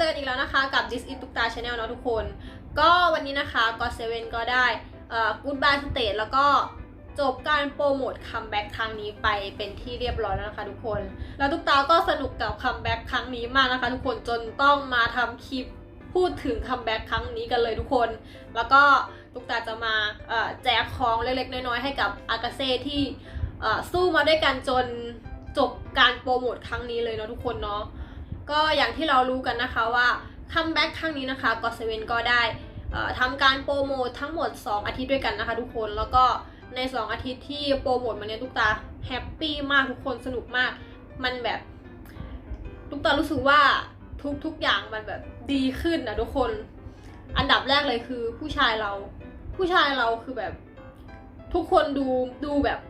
เจอกันอีกแล้วนะคะกับ This is ตุกตา Channel เนาะทุกคน ก็วันนี้นะคะก็เซเว่นก็ได้เอ่อ Goodbye Stage แล้วก็จบการโปรโมทคัมแบ็กครั้งนี้ไปเป็นที่เรียบร้อยแล้วนะคะทุกคน แล้วทุกตาก็สนุกกับคัมแบ็กครั้งนี้มากนะคะ ทุกคนจนต้องมาทำคลิปพูดถึงคัมแบ็กครั้งนี้กันเลยทุกคน แล้วก็ทุกตาจะมาแจกของเล็กๆ น้อยๆ ให้กับอากาเซ่ที่สู้มาด้วยกันจนจบการโปรโมทครั้งนี้เลยเนาะทุกคนเนาะ ก็อย่างที่เรารู้กันนะคะว่าคัมแบ็กครั้งนี้นะคะก็เซเว่นก็ได้ทำการโปรโมททั้งหมด 2 อาทิตย์ด้วยกันนะคะทุกคนแล้วก็ใน 2 อาทิตย์ที่โปรโมทมาเนี่ยทุกตาแฮปปี้มากทุกคนสนุกมาก มันแบบทุกตารู้สึกว่าทุกทุกอย่างมันแบบดีขึ้นนะทุกคน อันดับแรกเลยคือผู้ชายเรา ผู้ชายเราคือแบบ ทุกคนดูดูแบบ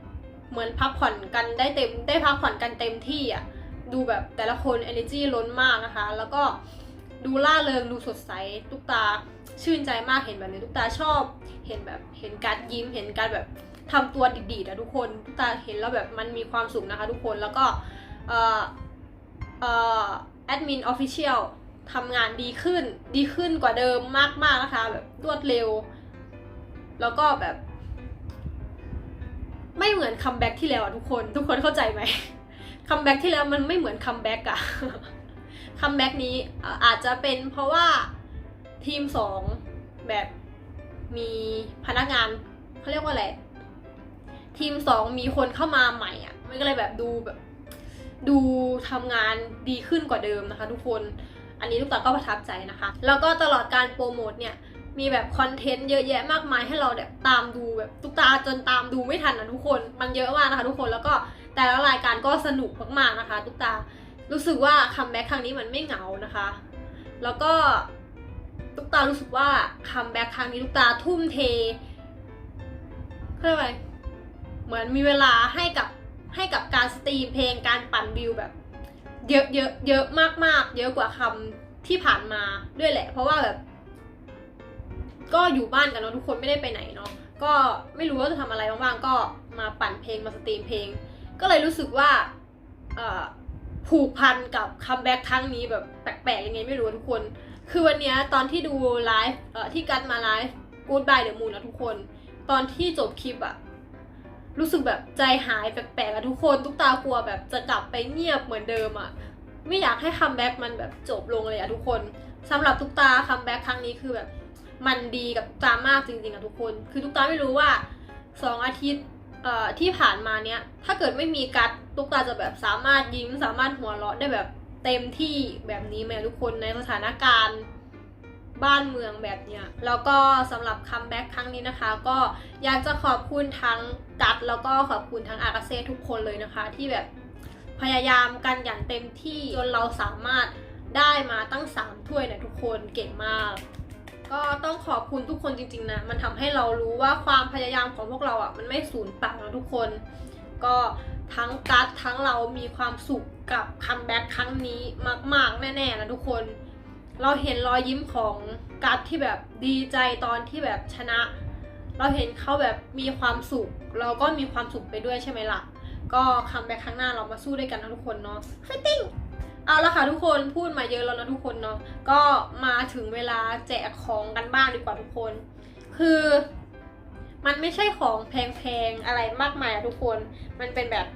เหมือนพักผ่อนกันได้เต็ม ได้พักผ่อนกันเต็มที่อะ ดูแบบแต่ละคน energy ล้นมากนะคะ แล้วก็ดูล่าเริงดูสดใสทุกตาชื่นใจมากเห็นแบบนี้ทุกตาชอบ เห็นแบบเห็นการยิ้ม เห็นการแบบทำตัวดีๆนะทุกคนทุกตาเห็นแล้วแบบมันมีความสุขนะคะทุกคนแล้วก็เอ่อเอ่อแอดมินออฟฟิเชียลทำงานดีขึ้นดีขึ้นกว่าเดิมมากๆนะคะแบบรวดเร็ว แล้วก็แบบ ไม่เหมือนคัมแบ็กที่แล้วอะทุกคน ทุกคนเข้าใจไหม คัมแบ็กที่แล้วมันไม่เหมือนคัมแบ็กอะคัมแบ็กนี้อาจจะเป็นเพราะว่าทีมสองแบบมีพนักงานเขาเรียกว่าอะไรทีมสองมีคนเข้ามาใหม่อะมันก็เลยแบบดูแบบ ดูทำงานดีขึ้นกว่าเดิมนะคะ ทุกคนอันนี้ทุกตาก็ประทับใจนะคะ แล้วก็ตลอดการโปรโมทเนี่ยมีแบบคอนเทนต์เยอะแยะมากมายให้เราแบบตามดูแบบทุกตาจนตามดูไม่ทันนะทุกคน มันเยอะมากนะคะทุกคนแล้วก็ แต่ละรายการก็สนุกมากๆนะคะทุกตารู้สึกว่าคัมแบ็กครั้งนี้มันไม่เหงานะคะ แล้วก็ทุกตารู้สึกว่าคัมแบ็กครั้งนี้ทุกตาทุ่มเทเขาเรียกว่าไรเหมือนมีเวลาให้กับให้กับการสตรีมเพลงการปั่นวิวแบบ เยอะเยอะเยอะมากๆเยอะกว่าคำที่ผ่านมาด้วยแหละ เพราะว่าแบบ ก็อยู่บ้านกันเนาะทุกคนไม่ได้ไปไหนเนาะก็ไม่รู้ว่าจะทำอะไรบ้างๆก็มาปั่นเพลงมาสตรีมเพลง ก็เลยรู้สึกว่าผูกพันกับคัมแบ็กครั้งนี้แบบแปลกๆยังไงไม่รู้ทุกคน คือวันนี้ตอนที่ดูไลฟ์ที่กัดมาไลฟ์ Goodbye the Moon นะทุกคน ตอนที่จบคลิปอะรู้สึกแบบใจหายแปลกๆอะทุกคนทุกตากลัวแบบจะกลับไปเงียบเหมือนเดิมอะไม่อยากให้คัมแบ็กมันแบบจบลงเลยอะทุกคนสำหรับทุกตาคัมแบ็กครั้งนี้คือแบบ มันดีกับทุกตามากจริงๆอะทุกคน คือทุกตาไม่รู้ว่าสองอาทิตย์ ที่ผ่านมาเนี้ยถ้าเกิดไม่มีกัดทุกตาจะแบบสามารถยิ้มสามารถหัวเราะได้แบบเต็มที่แบบนี้ไหมทุกคนในสถานการณ์บ้านเมืองแบบเนี้ยแล้วก็สำหรับคัมแบ็กครั้งนี้นะคะ ก็อยากจะขอบคุณทั้งกัดแล้วก็ขอบคุณทั้งอากาเซ่ทุกคนเลยนะคะ ที่แบบพยายามกันอย่างเต็มที่จนเราสามารถได้มาตั้งสามถ้วยนะทุกคนเก่งมาก ก็ต้องขอบคุณทุกคนจริงๆนะ มันทำให้เรารู้ว่าความพยายามของพวกเราอะมันไม่สูญเปล่านะทุกคน ก็ทั้งกัดทั้งเรามีความสุขกับคัมแบ็กครั้งนี้มาก ๆ แน่ ๆ นะทุกคน เราเห็นรอยยิ้มของกัดที่แบบดีใจตอนที่แบบชนะ เราเห็นเขาแบบมีความสุข เราก็มีความสุขไปด้วยใช่ไหมล่ะ ก็คัมแบ็กครั้งหน้าเรามาสู้ด้วยกันนะทุกคนเนาะไฟติ้งเอาละค่ะทุกคนพูดมาเยอะแล้วนะทุกคนเนาะก็มาถึงเวลาแจกของกันบ้างดีกว่าทุกคน คือมันไม่ใช่ของแพงๆอะไรมากมายอะทุกคน มันเป็นแบบ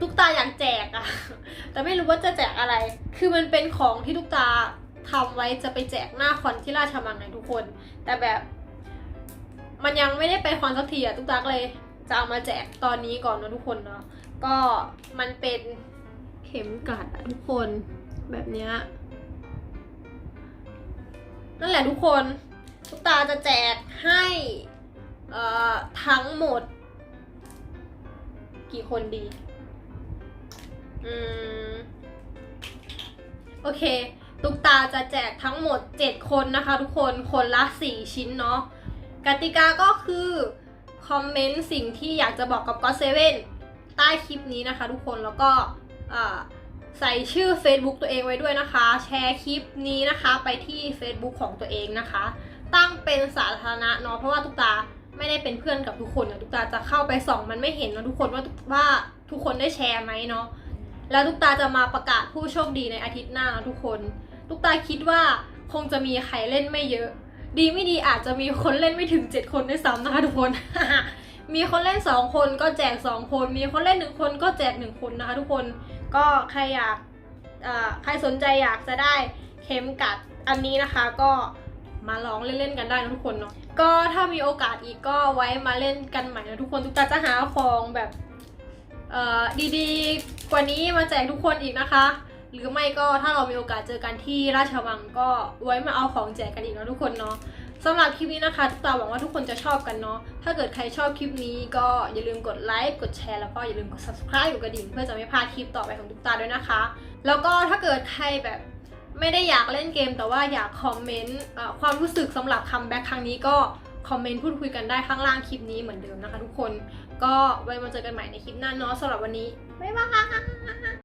ทุกตาอยากแจกอะแต่ไม่รู้ว่าจะแจกอะไร คือมันเป็นของที่ทุกตาทำไว้จะไปแจกหน้าคอนที่ราชมังไงทุกคน แต่แบบ มันยังไม่ได้ไปคอนสักทีอะทุกตาเลยจะเอามาแจกตอนนี้ก่อนนะทุกคนเนาะ ก็มันเป็นเข็มกัดทุกคนแบบเนี้ยนั่นแหละทุกคนทุกตาจะแจกให้ทั้งหมด กี่คนดี อืม โอเค ตุกตาจะแจกทั้งหมด 7 คนนะคะ ทุกคน คนละ 4 ชิ้นเนาะ กติกาก็คือ คอมเมนต์สิ่งที่อยากจะบอกกับก็เซเว่น ต้คลิปนี้นะคะ ทุกคนแล้วก็ใส่ชื่อ Facebook ตัวเองไว้ด้วยนะคะ แชร์คลิปนี้นะคะไปที่ Facebook ของตัวเองนะคะ ตั้งเป็นสาธารณะเนาะเพราะว่าทุกตาไม่ได้เป็นเพื่อนกับทุกคนนะทุกตาจะเข้าไปส่องมันไม่เห็นนะทุกคนว่าว่าทุกคนได้แชร์ไหมเนาะแล้วทุกตาจะมาประกาศผู้โชคดีในอาทิตย์หน้านะทุกคนลูกตาคิดว่าคงจะมีใครเล่นไม่เยอะ ดีไม่ดีอาจจะมีคนเล่นไม่ถึง 7 คนด้วยซ้ำนะคะทุกคน มีคนเล่น 2 คนก็แจก 2 คน มีคนเล่น 1 คนก็แจก 1 คนนะคะทุกคนก็ใครอยากใครสนใจอยากจะได้เข็มกัดอันนี้นะคะก็มาลองเล่นๆกันได้นะทุกคนเนาะก็ถ้ามีโอกาสอีกก็ไว้มาเล่นกันใหม่นะทุกคนทุกตาจะหาของแบบดีๆกว่านี้มาแจกทุกคนอีกนะคะ หรือไม่ก็ถ้าเรามีโอกาสเจอกันที่ราชวังก็ไว้มาเอาของแจกกันอีกนะทุกคนเนาะ สำหรับคลิปนี้นะคะทุกตาหวังว่าทุกคนจะชอบกันเนาะ ถ้าเกิดใครชอบคลิปนี้ก็อย่าลืมกดไลค์ กดแชร์ แล้วก็อย่าลืมกด subscribe กดกระดิ่งเพื่อจะไม่พลาดคลิปต่อไปของทุกตาด้วยนะคะ แล้วก็ถ้าเกิดใครแบบไม่ได้อยากเล่นเกม แต่ว่าอยากคอมเมนต์ความรู้สึกสำหรับคัมแบ็กครั้งนี้ก็คอมเมนต์พูดคุยกันได้ข้างล่างคลิปนี้เหมือนเดิมนะคะทุกคน ก็ไว้มาเจอกันใหม่ในคลิปหน้าเนาะสำหรับวันนี้ บ๊ายบาย